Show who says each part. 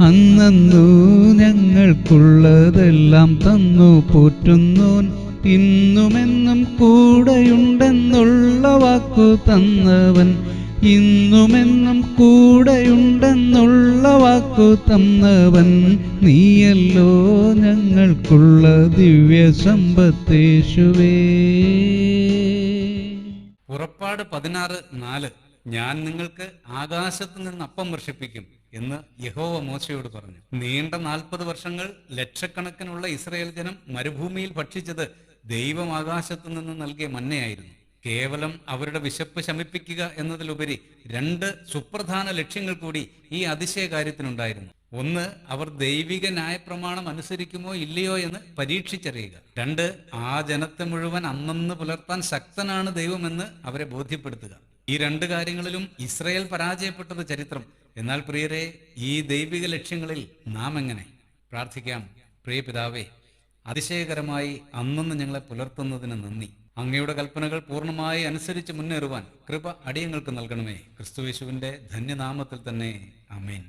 Speaker 1: അന്നു ഞങ്ങൾക്കുള്ളതെല്ലാം തന്നു പോറ്റുന്നോൻ ഇന്നുമെന്നും കൂടെയുണ്ടെന്നുള്ള വാക്കു തന്നവൻ ഇന്നുമെന്നും കൂടെയുണ്ടെന്നുള്ള വാക്കു തന്നവൻ നീയല്ലോ ഞങ്ങൾക്കുള്ള ദിവ്യ സമ്പത്തേശുവേ.
Speaker 2: ഉറപ്പാട് പതിനാറ് നാല്. ഞാൻ നിങ്ങൾക്ക് ആകാശത്ത് നിന്ന് അപ്പം വർഷിപ്പിക്കും എന്ന് യഹോവ മോശയോട് പറഞ്ഞു. നീണ്ട നാൽപ്പത് വർഷങ്ങൾ ലക്ഷക്കണക്കിനുള്ള ഇസ്രയേൽ ജനം മരുഭൂമിയിൽ ഭക്ഷിച്ചത് ദൈവം ആകാശത്ത് നിന്ന് നൽകിയ മന്നയായിരുന്നു. കേവലം അവരുടെ വിശപ്പ് ശമിപ്പിക്കുക എന്നതിലുപരി രണ്ട് സുപ്രധാന ലക്ഷ്യങ്ങൾ കൂടി ഈ അതിശയ കാര്യത്തിനുണ്ടായിരുന്നു ഒന്ന് അവർ ദൈവിക ന്യായപ്രമാണം അനുസരിക്കുമോ ഇല്ലയോ എന്ന് പരീക്ഷിച്ചറിയുക. രണ്ട് ആ ജനത്തെ മുഴുവൻ അന്നന്ന് പുലർത്താൻ ശക്തനാണ് ദൈവമെന്ന് അവരെ ബോധ്യപ്പെടുത്തുക. ഈ രണ്ട് കാര്യങ്ങളിലും ഇസ്രയേൽ പരാജയപ്പെട്ടത് ചരിത്രം. എന്നാൽ പ്രിയരെ ഈ ദൈവിക ലക്ഷ്യങ്ങളിൽ നാം എങ്ങനെ? പ്രാർത്ഥിക്കാം. പ്രിയ പിതാവേ അതിശയകരമായി അന്നൊന്ന് ഞങ്ങളെ പുലർത്തുന്നതിന് നന്ദി. അങ്ങയുടെ കൽപ്പനകൾ പൂർണമായി അനുസരിച്ച് മുന്നേറുവാൻ കൃപ അടിയങ്ങൾക്ക് നൽകണമേ. ക്രിസ്തുവേശുവിന്റെ ധന്യനാമത്തിൽ തന്നെ. അമേൻ